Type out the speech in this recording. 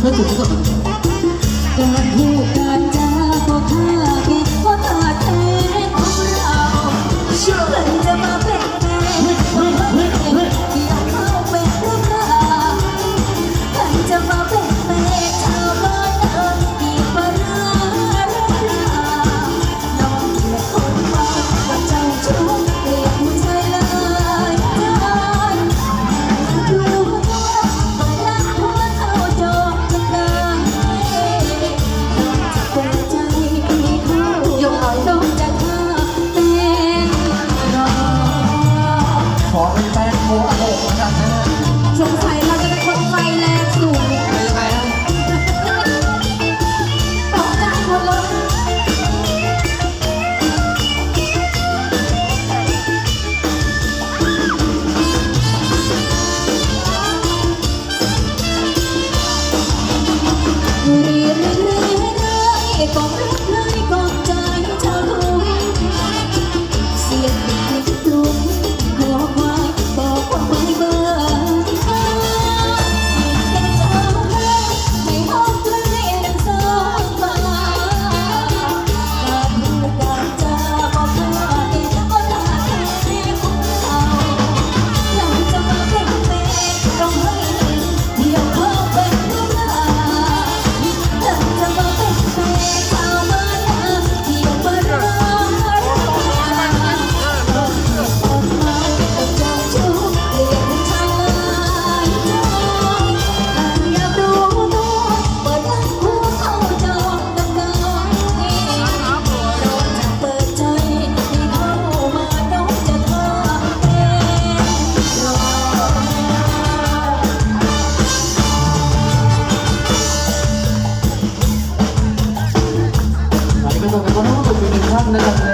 เพื่อจุดที่สุดการพู หกนะครับสงสัยเร ส่งความรู้สึกถึงท่านนะครับ